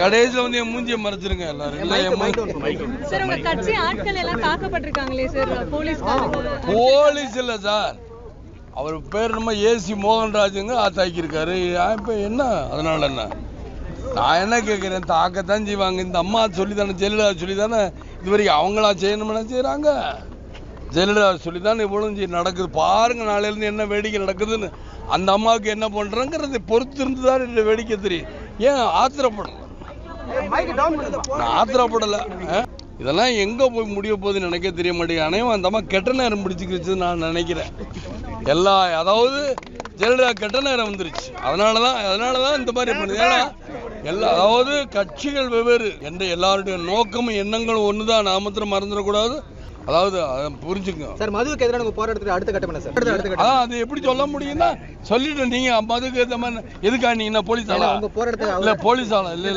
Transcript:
கடைசியில் வந்து என் மூஞ்சியை மறைச்சிருங்க எல்லாரும். இல்லை என் மூஞ்சி சார் உங்க கட்சி ஆட்கள் எல்லாம் தாக்கப்பட்டிருக்காங்களே சார் போலீஸ் போலீஸ் இல்லை சார். அவர் பேர் நம்ம ஏசி மோகன்ராஜுங்க தாக்கியிருக்காரு. இப்போ என்ன? அதனால என்ன? நான் என்ன கேட்குறேன் தாக்கத்தான் செய்வாங்க. இந்த அம்மா சொல்லி தானே ஜெயலலிதா சொல்லி தானே இது வரைக்கும் அவங்களா செய்யணும்னு செய்கிறாங்க ஜெயலலிதா சொல்லி தானே இவ்வளோ நடக்குது. பாருங்க நாளையிலேருந்து என்ன வேடிக்கை நடக்குதுன்னு. அந்த அம்மாவுக்கு என்ன பண்ணுறோங்கிறத பொறுத்து இருந்து தான் இந்த வேடிக்கை தெரியும். ஏன் ஆத்திரப்படலை? நான் ஆத்திரப்படலை. இதெல்லாம் எங்கே போய் முடிய போகுதுன்னு நினைக்க தெரிய மாட்டேங்குது. அனைவன் அந்தம்மா கெட்ட நேரம் பிடிச்சிக்கிச்சு நான் நினைக்கிறேன். எல்லா அதாவது ஜெயலலிதா கெட்ட நேரம் வந்துருச்சு. அதனால தான் அதனால தான் இந்த மாதிரி பண்ணுது. ஏன்னா எல்லா அதாவது கட்சிகள் வெவ்வேறு. என்ற எல்லாருடைய நோக்கமும் எண்ணங்களும் ஒன்று தான் நான் மாத்திரம் மறந்துடக்கூடாது. அதாவது அதை புரிஞ்சுக்கங்க. சார் மதுவுக்கு எதிரான உங்க போராட்டத்துக்கு அடுத்த கட்டம் என்ன சார்? அடுத்த கட்டம். அது எப்படி சொல்ல முடியும்னா சொல்லிட்டு நீங்க மதுக்கு இந்த மாதிரி எதுக்கா நீங்க போலீஸ் ஆளா? உங்க போராட்டத்தை இல்ல போலீஸ் ஆளா? இல்ல.